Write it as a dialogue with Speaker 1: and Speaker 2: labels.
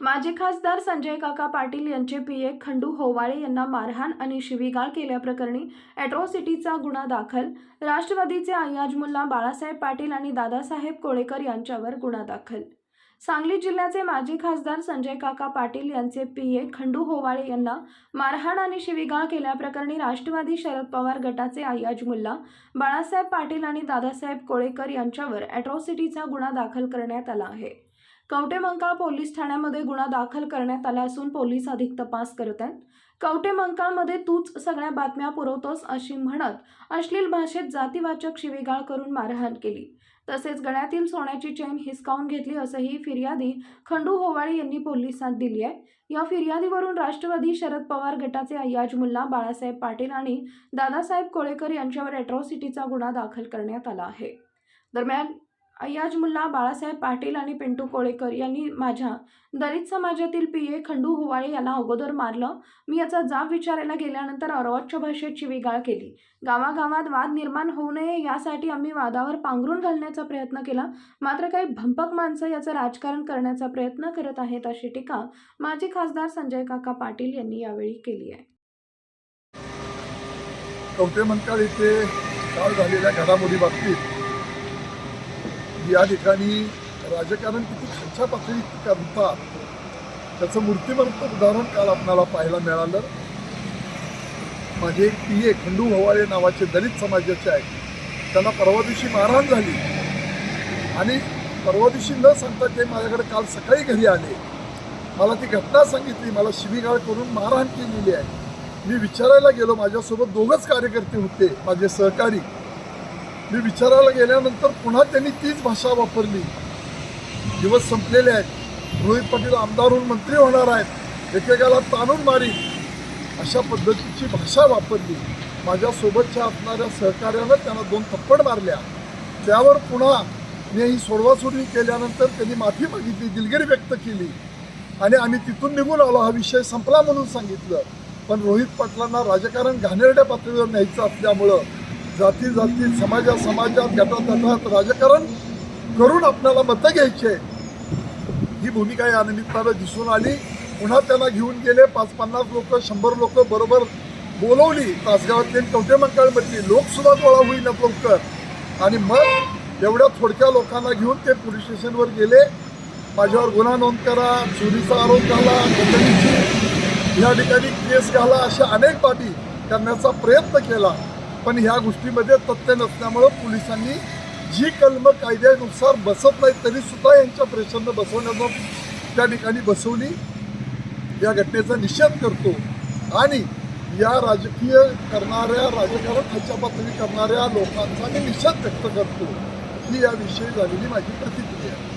Speaker 1: माजी खासदार संजय काका पाटील यांचे पीए खंडू होवाळे यांना मारहाण आणि शिवीगाळ केल्याप्रकरणी अॅट्रॉसिटीचा गुन्हा दाखल. राष्ट्रवादीचे अय्याज मुल्ला बाळासाहेब पाटील आणि दादासाहेब कोळेकर यांच्यावर गुन्हा दाखल. सांगली जिल्ह्याचे माजी खासदार संजय काका पाटील यांचे पीए खंडू होवाळे यांना मारहाण आणि शिवीगाळ केल्याप्रकरणी राष्ट्रवादी शरद पवार गटाचे अय्याज मुल्ला बाळासाहेब पाटील आणि दादासाहेब कोळेकर यांच्यावर अॅट्रॉसिटीचा गुन्हा दाखल करण्यात आला आहे. कवटेमंकाळ पोलीस ठाण्यामध्ये गुन्हा दाखल करण्यात आला असून पोलीस अधिक तपास करत आहेत. कवटेमंकाळमध्ये तूच सगळ्या बातम्या पुरवतोस अशी म्हणत अश्लील भाषेत जातीवाचक शिवेगाळ करून मारहाण केली. तसेच गळ्यातील सोन्याची चेन हिसकावून घेतली असंही फिर्यादी खंडू होवाळे यांनी पोलिसात दिली आहे. या फिर्यादीवरून राष्ट्रवादी शरद पवार गटाचे अय्याज मुल्ला बाळासाहेब पाटील आणि दादासाहेब कोळेकर यांच्यावर अॅट्रॉसिटीचा गुन्हा दाखल करण्यात आला आहे. दरम्यान अय्याज मुल्ला बाळासाहेब पाटील आणि पिंटू कोळेकर यांनी माझ्या दलित समाजातील पी. ए. खंडू हुवाळे याला अगोदर मारलं. मी याचा जाब विचारायला गेल्यानंतर अरवच्छ भाषेत शिवीगाळ केली. गावागावात वाद निर्माण होऊ नये यासाठी आम्ही वादावर पांघरून घालण्याचा प्रयत्न केला. मात्र काही भंपक माणसं याचं राजकारण करण्याचा प्रयत्न करत आहेत अशी टीका माजी खासदार संजय काका पाटील यांनी यावेळी केली आहे.
Speaker 2: कवटे मंकाळ काल झालेल्या घडामोडी बाबतीत या ठिकाणी राजकारण किती खालच्या पातळीत करतात त्याचं मूर्तिमंत उदाहरण काल आपणाला पाहायला मिळालं. माझे एक पी ए खंडू भवाळे नावाचे दलित समाजाचे आहेत. त्यांना परवा दिवशी मारहाण झाली. आणि परवा दिवशी न सांगता ते माझ्याकडे काल सकाळी घरी आले. मला ती घटना सांगितली मला शिवीगाळ करून मारहाण केलेली आहे. मी विचारायला गेलो माझ्यासोबत दोघंच कार्यकर्ते होते माझे सहकारी. मी विचारायला गेल्यानंतर पुन्हा त्यांनी तीच भाषा वापरली. दिवस संपलेले आहेत. रोहित पाटील आमदार होऊन मंत्री होणार आहेत. एकेकाला ताणून मारी अशा पद्धतीची भाषा वापरली. माझ्यासोबतच्या असणाऱ्या सहकार्यानं त्यांना दोन थप्पड मारल्या. त्यावर पुन्हा मी ही सोडवासोडवी केल्यानंतर त्यांनी माफी मागितली दिलगिरी व्यक्त केली. आणि आम्ही तिथून निघून आलो. हा विषय संपला म्हणून सांगितलं. पण रोहित पाटलांना राजकारण घाणेरड्या पातळीवर न्यायचं असल्यामुळं जाती जाती समाजा समाजात गटात गटात राजकारण करून आपल्याला मतं घ्यायचे ही भूमिका या निमित्तानं दिसून आली. पुन्हा त्यांना घेऊन गेले. पाच पन्नास लोक शंभर लोक बरोबर बोलवली. तासगावातली आणि कवटेमंकाळमधली लोकसुद्धा गोळा होईल लवकर आणि मग एवढ्या थोडक्या लोकांना घेऊन ते पोलीस स्टेशनवर गेले. माझ्यावर गुन्हा नोंद करा चोरीचा आरोप घाला दंडनीची या ठिकाणी केस घाला अशा अनेक बाबी करण्याचा प्रयत्न केला. पण ह्या गोष्टीमध्ये तथ्य नसल्यामुळं पोलिसांनी जी कलम कायद्यानुसार बसत नाही तरी सुद्धा यांच्या प्रेशरनं बसवण्याचा त्या ठिकाणी बसवली. या घटनेचा निषेध करतो. आणि या राजकीय करणाऱ्या राजकारण खालच्या पातळी करणाऱ्या लोकांचा मी निषेध व्यक्त करतो. ही याविषयी झालेली माझी प्रतिक्रिया आहे.